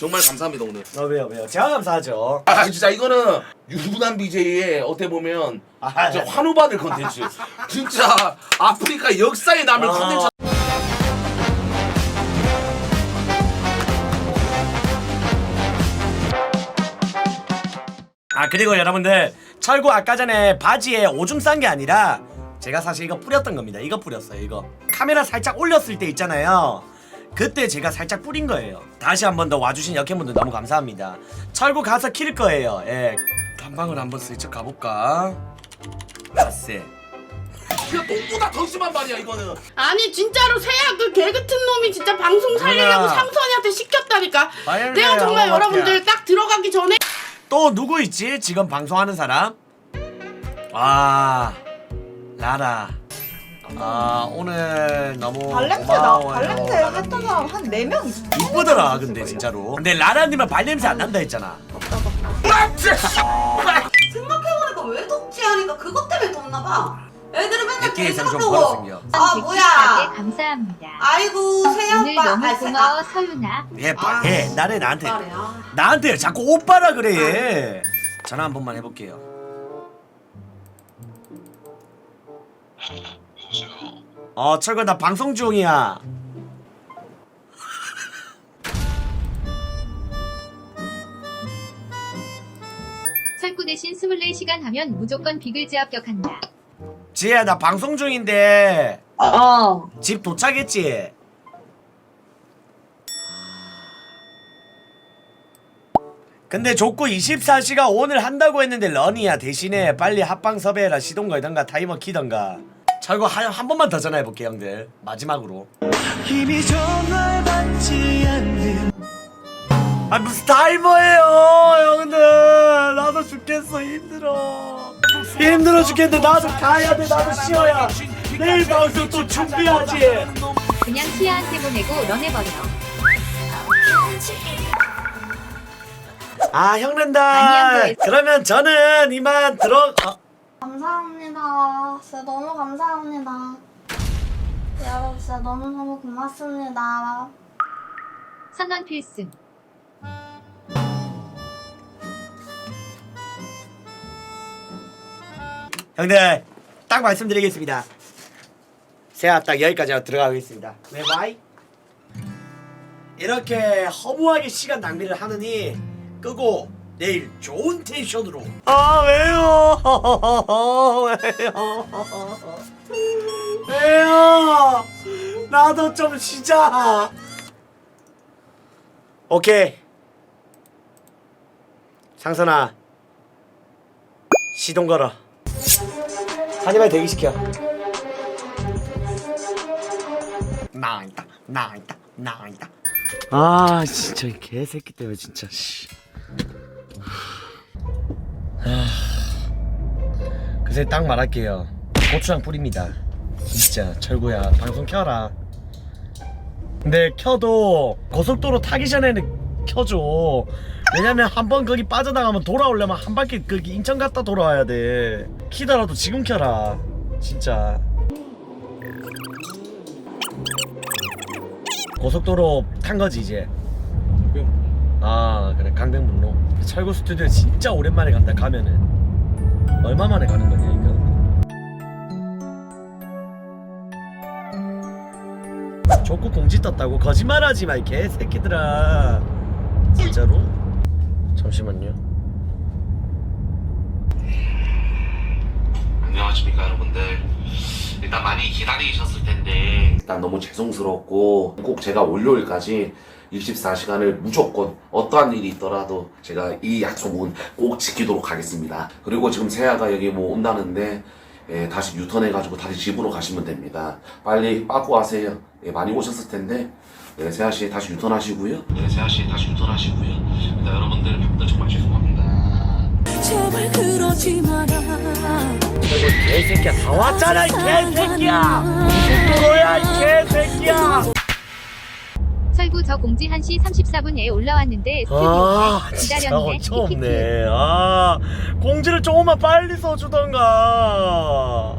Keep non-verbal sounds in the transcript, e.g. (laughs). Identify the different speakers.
Speaker 1: 정말 감사합니다 오늘.
Speaker 2: 어 왜요 왜요? 제가 감사하죠.
Speaker 1: 아 진짜 이거는 유부남 BJ의 어떻게 보면
Speaker 2: 아,
Speaker 1: 진짜 환호받을 컨텐츠. (laughs) 진짜 아프리카 역사에 남을
Speaker 2: 아.
Speaker 1: 컨텐츠.
Speaker 2: 아 그리고 여러분들 철구 아까 전에 바지에 오줌 싼 게 아니라 제가 사실 이거 뿌렸던 겁니다. 이거 뿌렸어요. 이거 카메라 살짝 올렸을 때 있잖아요. 그때 제가 살짝 뿌린 거예요. 다시 한 번 더 와주신 역행분들 너무 감사합니다. 철구 가서 킬 거예요. 예. 탐방을 한번 슬쩍 가볼까? 아쎄.
Speaker 1: 이거 똥보다 더 심한 말이야 이거는.
Speaker 3: 아니 진짜로 세야 그개 같은 놈이 진짜 방송 살리려고
Speaker 2: 누나.
Speaker 3: 삼선이한테 시켰다니까.
Speaker 2: 빨리
Speaker 3: 내가 정말 여러분들 딱 들어가기 전에
Speaker 2: 또 누구 있지? 지금 방송하는 사람? 아 라라. 아 오늘 너무
Speaker 4: 발냄새 나
Speaker 2: 고마워요.
Speaker 4: 발냄새 했던 사람 한 4명 있어
Speaker 2: 이쁘더라 근데 진짜로. 근데 라라님은 발냄새 안 난다 했잖아.
Speaker 4: 생각해보니까 왜 덥지 하니까 그것 때문에 덥나봐 애들은 맨날 계속
Speaker 2: 좀 벌어생겨.
Speaker 4: 아
Speaker 5: 네,
Speaker 4: 뭐야
Speaker 5: 감사합니다.
Speaker 4: 아이고
Speaker 5: 오늘
Speaker 4: 오빠
Speaker 5: 너무
Speaker 4: 아,
Speaker 5: 고마워 서윤아.
Speaker 2: 얘 봐, 얘 나래 나한테
Speaker 4: 아.
Speaker 2: 나한테 자꾸 오빠라 그래. 얘. 전화 한 번만 해볼게요. 어 철거 나 방송 중이야.
Speaker 5: 설구 대신 24시간 하면 무조건 비글즈 합격한다.
Speaker 2: 지혜야 나 방송 중인데
Speaker 4: 어
Speaker 2: 집 도착했지? 근데 족구 24시가 오늘 한다고 했는데 런이야 대신에 빨리 합방 섭외해라 시동 걸던가 타이머 키던가 철거 한, 한 번만 더 전화해 볼게 형들. 마지막으로.
Speaker 6: 이미 전화를 받지 않는
Speaker 2: 아 무슨 타이머예요 형들. 나도 죽겠어 힘들어. 힘들어 죽겠는데 나도 가야 돼 나도 쉬어야. 내일 방송 또 준비하지.
Speaker 5: 그냥 시아한테 보내고 런해버려. 아한
Speaker 2: 형랜다
Speaker 5: 거예요.
Speaker 2: 그러면 저는 이만 들어 어,
Speaker 7: 감사합니다. 진짜 너무 감사합니다. 여러분 진짜 너무너무 고맙습니다.
Speaker 5: 선언 필승.
Speaker 2: 형들 딱 말씀드리겠습니다 제가 딱 여기까지 하고 들어가겠습니다 왜 와이? 이렇게 허무하게 시간 낭비를 하느니 끄고 내일 좋은 텐션으로. 아 왜요? (laughs) 왜요? 왜요? 나도 좀 쉬자. 오케이. 상선아 시동 걸어. 한이발 대기시켜. 나있다. 나있다. 나있다. 아 진짜 이 개새끼 때문에 진짜 씨. 아, 그새 딱 말할게요. 고추장 뿌립니다. 진짜 철구야 방송 켜라. 근데 켜도 고속도로 타기 전에는 켜줘. 왜냐면 한 번 거기 빠져나가면 돌아오려면 한 바퀴 거기 인천 갔다 돌아와야 돼. 키더라도 지금 켜라. 진짜. 고속도로 탄 거지 이제 아 그래. 강변북로. 철구 스튜디오 진짜 오랜만에 간다 가면은. 얼마 만에 가는 거냐 이거? 족구 공지 떴다고? 거짓말하지 마이 개새끼들아. 진짜로? 잠시만요.
Speaker 1: 안녕하십니까 여러분들. 일단 많이 기다리셨을 텐데. 일단 너무 죄송스럽고 꼭 제가 월요일까지 24시간을 무조건 어떠한 일이 있더라도 제가 이 약속은 꼭 지키도록 하겠습니다. 그리고 지금 세아가 여기 뭐 온다는데 예, 다시 유턴해가지고 다시 집으로 가시면 됩니다. 빨리 빠꾸 하세요. 예, 많이 오셨을 텐데 예, 세아 씨 다시 유턴하시고요. 예, 세아 씨 다시 유턴하시고요. 일단 여러분들 뵙다 정말 죄송합니다.
Speaker 6: 제발 그러지 마라
Speaker 2: 개새끼야 다 왔잖아 이 개새끼야 고속도로야 이
Speaker 5: 설구 저 공지 1시 34분에 올라왔는데 스튜디오
Speaker 2: 아 진짜
Speaker 5: 기다렸네.
Speaker 2: 어처없네. 아 공지를 조금만 빨리 써주던가